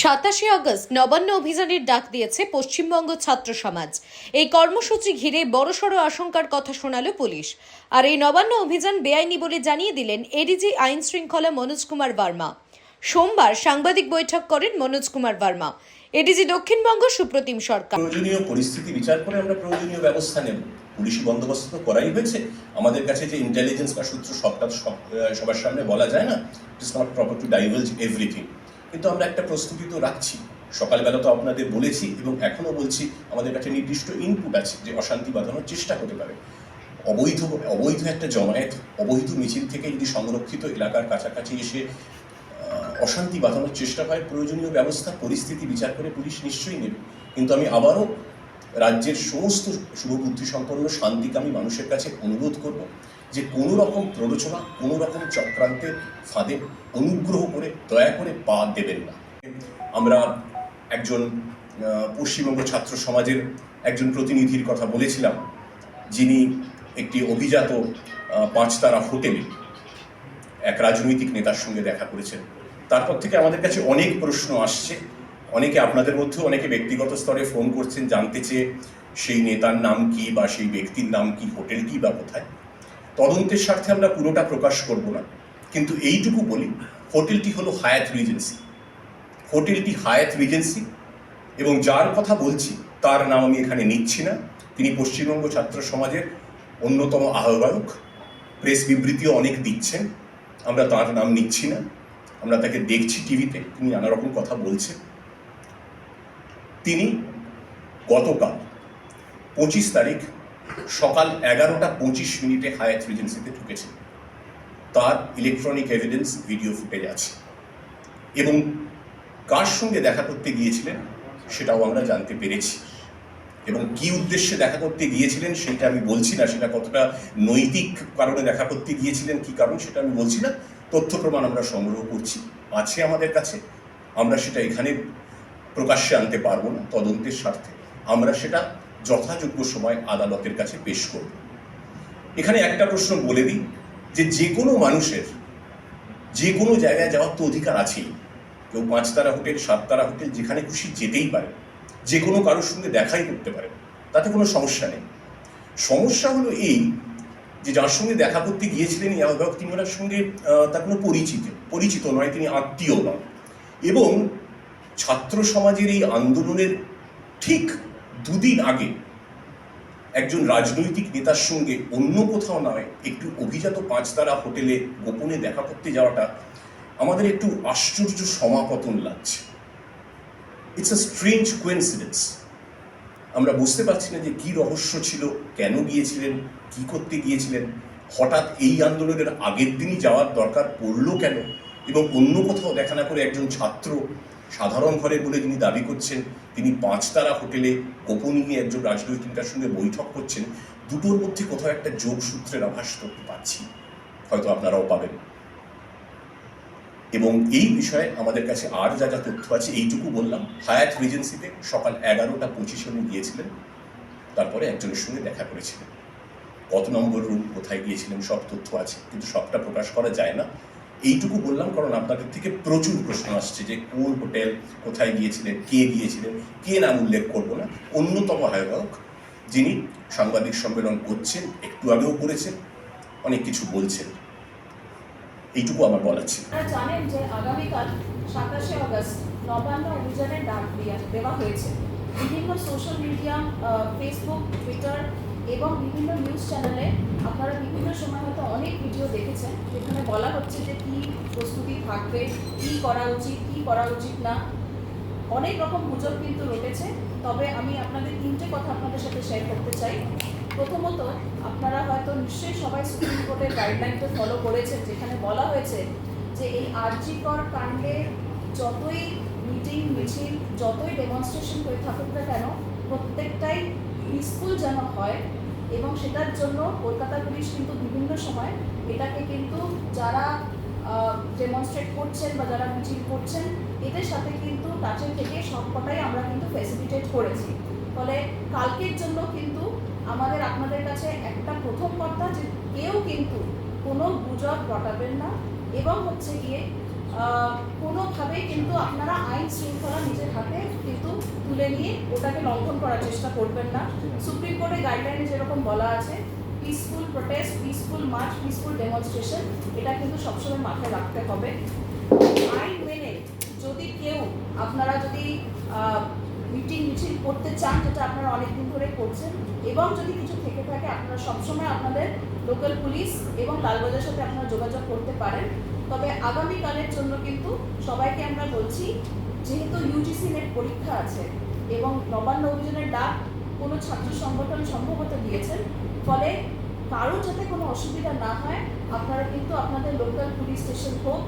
সাতাশে আগস্ট নবান্ন অভিযানের ডাক দিয়েছে পশ্চিমবঙ্গ ছাত্র সমাজ। এই কর্মসূচি ঘিরে বড়সড় আশঙ্কার কথা শোনাল পুলিশ। আর এই নবান্ন অভিযান বেআইনি বলে জানিয়ে দিলেন এডিজি আইন শৃঙ্খলা মনোজ কুমার ভার্মা। সোমবার সাংবাদিক বৈঠক করেন মনোজ কুমার ভার্মা। এডিজি দক্ষিণবঙ্গ সুপ্রতিম সরকার। প্রয়োজনীয় পরিস্থিতি বিচার করে আমরা প্রয়োজনীয় ব্যবস্থা নেব। পুলিশি বন্দোবস্ত তো করাই হয়েছে। আমাদের কাছে যে ইন্টেলিজেন্স বা সূত্র সবটা সবার সামনে বলা যায় না it not proper to diverge everything কিন্তু আমরা একটা প্রস্তুতি তো রাখছি। সকালবেলা তো আপনাদের বলেছি এবং এখনও বলছি, আমাদের কাছে নির্দিষ্ট ইনপুট আছে যে অশান্তি বাঁধানোর চেষ্টা করতে পারে। অবৈধ অবৈধ একটা জমায়েত, অবৈধ মিছিল থেকে যদি সংরক্ষিত এলাকার কাছাকাছি এসে অশান্তি বাঁধানোর চেষ্টা হয়, প্রয়োজনীয় ব্যবস্থা, পরিস্থিতি বিচার করে পুলিশ নিশ্চয়ই নেবে। কিন্তু আমি আবারও রাজ্যের সমস্ত শুভবুদ্ধি সম্পন্ন শান্তিকামী মানুষের কাছে অনুরোধ করব যে কোনো রকম প্ররোচনা, কোনো রকম চক্রান্তের ফাঁদে অনুগ্রহ করে, দয়া করে পা দেবেন না। আমরা একজন পশ্চিমবঙ্গ ছাত্র সমাজের একজন প্রতিনিধির কথা বলেছিলাম, যিনি একটি অভিজাত পাঁচতারা হোটেলে এক রাজনৈতিক নেতার সঙ্গে দেখা করেছেন। তারপর থেকে আমাদের কাছে অনেক প্রশ্ন আসছে। অনেকে আপনাদের মধ্যেও অনেকে ব্যক্তিগত স্তরে ফোন করছেন, জানতে চেয়ে সেই নেতার নাম কি বা সেই ব্যক্তির নাম কি হোটেলটি বা কোথায়। তদন্তের স্বার্থে আমরা পুরোটা প্রকাশ করব না। কিন্তু এইটুকু বলি, হোটেলটি হলো হায়াত রিজেন্সি। হোটেলটি হায়াত রিজেন্সি এবং যার কথা বলছি, তার নাম আমি এখানে নিচ্ছি না। তিনি পশ্চিমবঙ্গ ছাত্র সমাজের অন্যতম আহ্বায়ক। প্রেস বিবৃতিও অনেক দিচ্ছেন। আমরা তার নাম নিচ্ছি না। আমরা তাকে দেখছি টিভিতে। তিনি নানা রকম কথা বলছেন। তিনি গতকাল পঁচিশ তারিখ সকাল এগারোটা পঁচিশ মিনিটে হায়াত রিজেন্সিতে ঢুকেছেন। তার ইলেকট্রনিক এভিডেন্স ভিডিও ফুটেজ আছে। এবং কার সঙ্গে দেখা করতে গিয়েছিলেন সেটাও আমরা জানতে পেরেছি। এবং কি উদ্দেশ্যে দেখা করতে গিয়েছিলেন সেটা আমি বলছি না, সেটা কতটা নৈতিক কারণে দেখা করতে গিয়েছিলেন, কি কারণ সেটা আমি বলছি না। তথ্য প্রমাণ আমরা সংগ্রহ করছি। আছে আমাদের কাছে। আমরা সেটা এখানে প্রকাশ্যে আনতে পারব না তদন্তের স্বার্থে। আমরা সেটা যথাযোগ্য সময় আদালতের কাছে পেশ করব। এখানে একটা প্রশ্ন বলে দিই যে যে কোনো মানুষের যে কোনো জায়গায় যাওয়ার তো অধিকার আছেই। কেউ পাঁচতারা হোটেল সাততারা হোটেল, যেখানে খুশি যেতেই পারে। যে কোনো কারোর সঙ্গে দেখাই করতে পারে। তাতে কোনো সমস্যা নেই। সমস্যা হলো এই যে যার সঙ্গে দেখা করতে গিয়েছিলেন আহ্বায়ক, তিনি ওনার সঙ্গে তার কোনো পরিচিত পরিচিত নয়, তিনি আত্মীয় নন। এবং ছাত্র সমাজের এই আন্দোলনের ঠিক দুদিন আগে একজন রাজনৈতিক নেতার সঙ্গে অন্য কোথাও নয় একটু অভিজাত পাঁচতারা হোটেলে গোপনে দেখা করতে যাওয়াটা আমাদের একটু আশ্চর্য সমাপতন লাগছে। ইটস আ স্ট্রেঞ্জ কোয়েন্সিডেন্স আমরা বুঝতে পারছি না যে কি রহস্য ছিল, কেন গিয়েছিলেন, কি করতে গিয়েছিলেন, হঠাৎ এই আন্দোলনের আগের দিনই যাওয়ার দরকার পড়ল কেন? এবং অন্য কোথাও দেখা না করে একজন ছাত্র সাধারণ ঘরে বলে যিনি দাবি করছেন, তিনি পাঁচতারা হোটেলে গোপনীয় একজন রাজনৈতিক সঙ্গে বৈঠক করছেন। দুটোর মধ্যে কোথাও একটা যোগসূত্রের আভাস করতে পারছি হয়তো আপনারাও পাবেন। এবং এই বিষয়ে আমাদের কাছে আর যা যা তথ্য আছে, এইটুকু বললাম। হায়াত রিজেন্সিতে সকাল এগারোটা পঁচিশে উনি গিয়েছিলেন। তারপরে একজনের সঙ্গে দেখা করেছিলেন। কত নম্বর রুম, কোথায় গিয়েছিলেন, সব তথ্য আছে। কিন্তু সবটা প্রকাশ করা যায় না। এইটুকু বললাম, কারণ আপনাদের থেকে প্রচুর প্রশ্ন আসছে যে কোন হোটেল কোথায় গিয়েছিলেন কে গিয়েছিলেন কে নাম উল্লেখ করব না। অন্যতম আহ্বায়ক যিনি সাংবাদিক সম্মেলন করছেন, একটু আগেও করেছেন, অনেক কিছু বলছেন। এইটুকু আমার বলার ছিল। জানেন যে আগামীকাল সাতাশে আগস্ট নবান্ন অভিযানের ডাক দেওয়া হয়েছে। বিভিন্ন সোশ্যাল মিডিয়া ফেসবুক টুইটার এবং বিভিন্ন নিউজ চ্যানেলে আপনারা বিভিন্ন সময় হয়তো অনেক ভিডিও দেখেছেন, যেখানে বলা হচ্ছে যে কী প্রস্তুতি থাকবে, কী করা উচিত, কী করা উচিত না। অনেক রকম গুজব কিন্তু রটেছে, তবে আমি আপনাদের তিনটে কথা আপনাদের সাথে শেয়ার করতে চাই। প্রথমত, আপনারা হয়তো নিশ্চয়ই সবাই সুপ্রিম কোর্টের গাইডলাইনকে ফলো করেছেন, যেখানে বলা হয়েছে যে এই আর্জিকর কাণ্ডে যতই মিটিং মিছিল, যতই ডেমনস্ট্রেশন হয়ে থাকুক না কেন, প্রত্যেকটাই পিসফুল যেন হয় এবং সেটার জন্য কলকাতা পুলিশ কিন্তু বিভিন্ন সময় এটাকে কিন্তু যারা ডেমনস্ট্রেট করছেন বা যারা মিছিল করছেন, এদের সাথে কিন্তু টাচে থেকে সবকটাই আমরা কিন্তু ফেসিলিটেট করেছি। ফলে কালকের জন্য কিন্তু আমাদের, আপনাদের কাছে একটা প্রথম কথা যে কেউ কিন্তু কোনো গুজব ঘটাবেন না। এবং হচ্ছে গিয়ে কোনোভাবেই কিন্তু আপনারা আইন শৃঙ্খলা নিজের হাতে কিন্তু তুলে নিয়ে ওটাকে লঙ্ঘন করার চেষ্টা করবেন না। সুপ্রিম কোর্টের গাইডলাইনে যেরকম বলা আছে peaceful protest peaceful march peaceful demonstration এটা কিন্তু সবসময় মাথায় রাখতে হবে। আইন মেনে যদি কেউ আপনারা যদি মিটিং মিছিল করতে চান, যেটা আপনারা অনেকদিন ধরে করছেন, এবং যদি কিছু থেকে থাকে, আপনারা সবসময় আপনাদের লোকাল পুলিশ এবং লালবাজার সাথে আপনারা যোগাযোগ করতে পারেন। তবে আগামীকালের জন্য কিন্তু সবাইকে আমরা বলছি, যেহেতু ইউজিসি নেট পরীক্ষা আছে এবং নবান্ন অভিযানের ডাক কোনো ছাত্র সংগঠন সম্ভবত দিয়েছেন, ফলে কারও যাতে কোনো অসুবিধা না হয়, আপনারা কিন্তু আপনাদের লোকাল পুলিশ স্টেশন হোক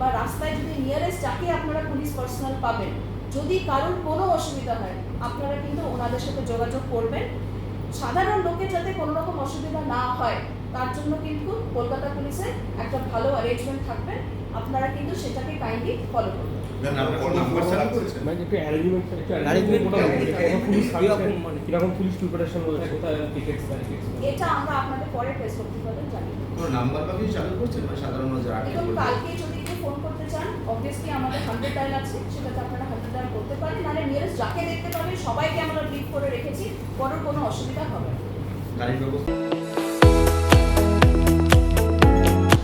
বা রাস্তায় যদি নিয়ারেস্ট যাকে আপনারা পুলিশ পার্সোনাল পাবেন, যদি কারোর কোনো অসুবিধা হয়, আপনারা কিন্তু ওনাদের সাথে যোগাযোগ করবেন। সাধারণ লোকের যাতে কোনো রকম অসুবিধা না হয় তার জন্য কিন্তু কলকাতা পুলিশের একটা ভালো অ্যারেঞ্জমেন্ট থাকবে। আপনারা কিন্তু সেটাকে কাইন্ডলি ফলো করবেন করেছেন মানে মানে? এটা আমরা আপনাদের পরে প্রেস। নাম্বার চালু করছেন সাধারণ পড়বে? কালকে যদি কেউ ফোন করতে চান অবভিয়াসলি আমাদের হান্ড্রেড ডায়াল আছে সেটাতে আপনারা হান্ড্রেড ডায়াল করতে পারেন। নাহলে নিয়ারেস্ট যাকে দেখতে পাবেন সবাইকে আমরা ব্রিফ করে রেখেছি পরের কোনো অসুবিধা হবে না। গাড়ির ব্যবস্থা